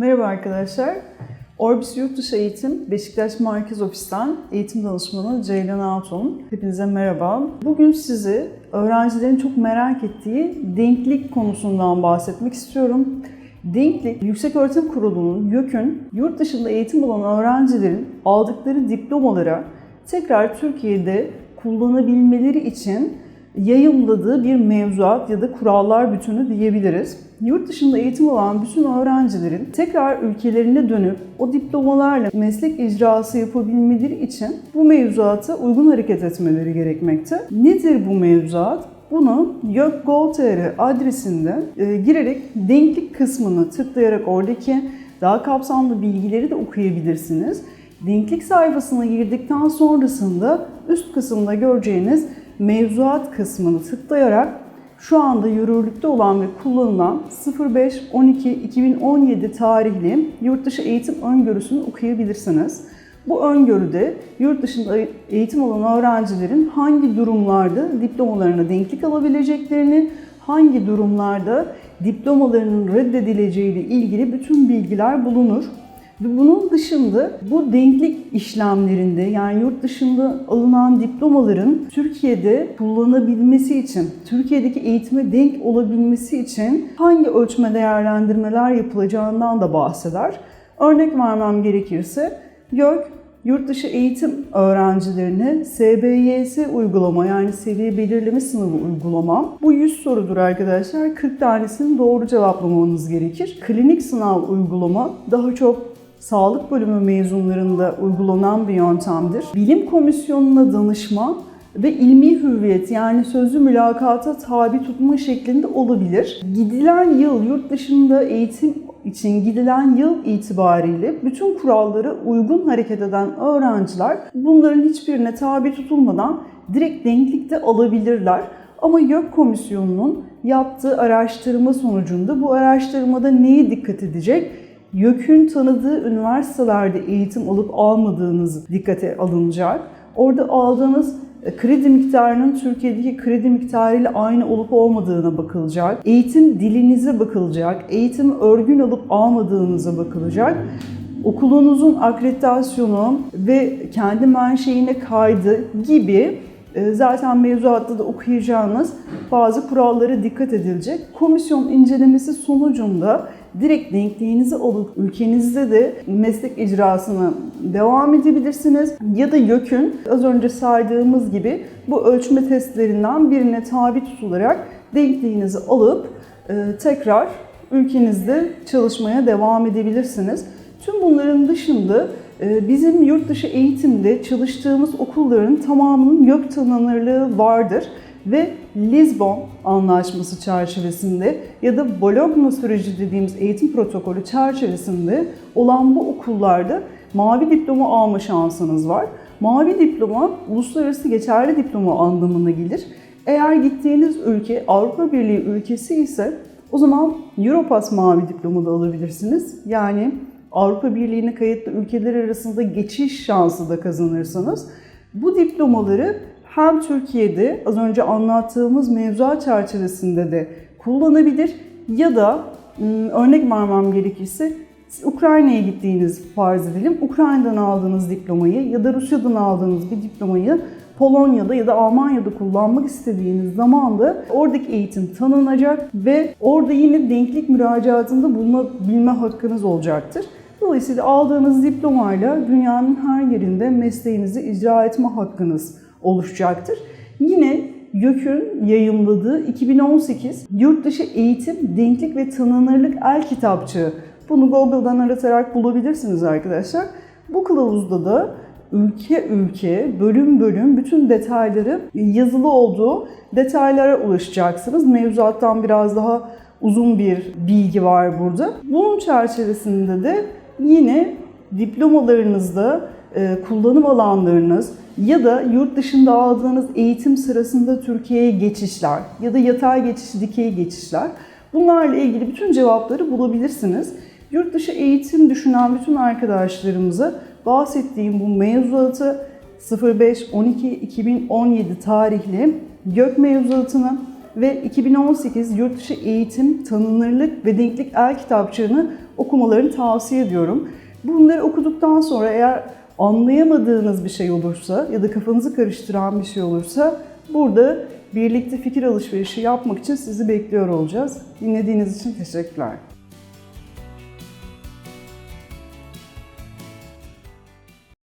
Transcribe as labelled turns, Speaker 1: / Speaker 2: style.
Speaker 1: Merhaba arkadaşlar. Orbis Yurtdışı Eğitim Beşiktaş Merkez Ofis'ten eğitim danışmanı Ceylan Altun. Hepinize merhaba. Bugün size öğrencilerin çok merak ettiği denklik konusundan bahsetmek istiyorum. Denklik, Yükseköğretim Kurulu'nun, YÖK'ün yurt dışında eğitim alan öğrencilerin aldıkları diplomalara tekrar Türkiye'de kullanabilmeleri için yayımladığı bir mevzuat ya da kurallar bütünü diyebiliriz. Yurt dışında eğitim alan bütün öğrencilerin tekrar ülkelerine dönüp o diplomalarla meslek icrası yapabilmeleri için bu mevzuata uygun hareket etmeleri gerekmekte. Nedir bu mevzuat? Bunu YÖK.gov.tr adresinde e, girerek denklik kısmını tıklayarak oradaki daha kapsamlı bilgileri de okuyabilirsiniz. Denklik sayfasına girdikten sonrasında üst kısımda göreceğiniz mevzuat kısmını tıklayarak şu anda yürürlükte olan ve kullanılan 05-12-2017 tarihli yurtdışı eğitim öngörüsünü okuyabilirsiniz. Bu öngörüde yurt dışında eğitim alan öğrencilerin hangi durumlarda diplomalarına denklik alabileceklerini, hangi durumlarda diplomalarının reddedileceği ile ilgili bütün bilgiler bulunur. Bunun dışında bu denklik işlemlerinde yani yurt dışında alınan diplomaların Türkiye'de kullanabilmesi için, Türkiye'deki eğitime denk olabilmesi için hangi ölçme değerlendirmeler yapılacağından da bahseder. Örnek vermem gerekirse YÖK yurt dışı eğitim öğrencilerine SBYS uygulama yani seviye belirleme sınavı uygulama. Bu 100 sorudur arkadaşlar. 40 tanesini doğru cevaplamanız gerekir. Klinik sınav uygulama daha çok sağlık bölümü mezunlarında uygulanan bir yöntemdir. Bilim komisyonuna danışma ve ilmi hüviyet yani sözlü mülakata tabi tutma şeklinde olabilir. Gidilen yıl yurt dışında eğitim için gidilen yıl itibariyle bütün kurallara uygun hareket eden öğrenciler bunların hiçbirine tabi tutulmadan direkt denklikte alabilirler. Ama YÖK Komisyonu'nun yaptığı araştırma sonucunda bu araştırmada neye dikkat edecek? YÖK'ün tanıdığı üniversitelerde eğitim alıp almadığınız dikkate alınacak. Orada aldığınız e, kredi miktarının Türkiye'deki kredi miktarıyla aynı olup olmadığına bakılacak. Eğitim dilinize bakılacak. Eğitim örgün alıp almadığınıza bakılacak. Okulunuzun akreditasyonu ve kendi menşeine kaydı gibi e, zaten mevzuatta da okuyacağınız bazı kurallara dikkat edilecek. Komisyon incelemesi sonucunda direkt denkliğinizi alıp ülkenizde de meslek icrasına devam edebilirsiniz. Ya da YÖK'ün az önce saydığımız gibi bu ölçme testlerinden birine tabi tutularak denkliğinizi alıp e, tekrar ülkenizde çalışmaya devam edebilirsiniz. Tüm bunların dışında e, bizim yurt dışı eğitimde çalıştığımız okulların tamamının YÖK tanınırlığı vardır ve Lisbon Anlaşması çerçevesinde ya da Bologna süreci dediğimiz eğitim protokolü çerçevesinde olan bu okullarda mavi diploma alma şansınız var. Mavi diploma uluslararası geçerli diploma anlamına gelir. Eğer gittiğiniz ülke Avrupa Birliği ülkesi ise o zaman Europass mavi diploma da alabilirsiniz. Yani Avrupa Birliği'ne kayıtlı ülkeler arasında geçiş şansı da kazanırsanız bu diplomaları hem Türkiye'de az önce anlattığımız mevzuat çerçevesinde de kullanabilir ya da örnek vermem gerekirse Ukrayna'ya gittiğiniz farz edelim. Ukrayna'dan aldığınız diplomayı ya da Rusya'dan aldığınız bir diplomayı Polonya'da ya da Almanya'da kullanmak istediğiniz zaman da oradaki eğitim tanınacak ve orada yine denklik müracaatında bulunabilme hakkınız olacaktır. Dolayısıyla aldığınız diplomayla dünyanın her yerinde mesleğinizi icra etme hakkınız oluşacaktır. Yine YÖK'ün yayımladığı 2018 Yurtdışı Eğitim, Denklik ve Tanınırlık El Kitapçığı. Bunu Google'dan aratarak bulabilirsiniz arkadaşlar. Bu kılavuzda da ülke ülke, bölüm bölüm bütün detayları yazılı olduğu detaylara ulaşacaksınız. Mevzuattan biraz daha uzun bir bilgi var burada. Bunun çerçevesinde de yine diplomalarınızda kullanım alanlarınız ya da yurt dışında aldığınız eğitim sırasında Türkiye'ye geçişler ya da yatay geçiş, dikey geçişler bunlarla ilgili bütün cevapları bulabilirsiniz. Yurt dışı eğitim düşünen bütün arkadaşlarımıza bahsettiğim bu mevzuatı 05-12-2017 tarihli gök mevzuatını ve 2018 Yurtdışı Eğitim Tanınırlık ve Denklik El kitapçığını okumalarını tavsiye ediyorum. Bunları okuduktan sonra eğer anlayamadığınız bir şey olursa ya da kafanızı karıştıran bir şey olursa burada birlikte fikir alışverişi yapmak için sizi bekliyor olacağız. Dinlediğiniz için teşekkürler.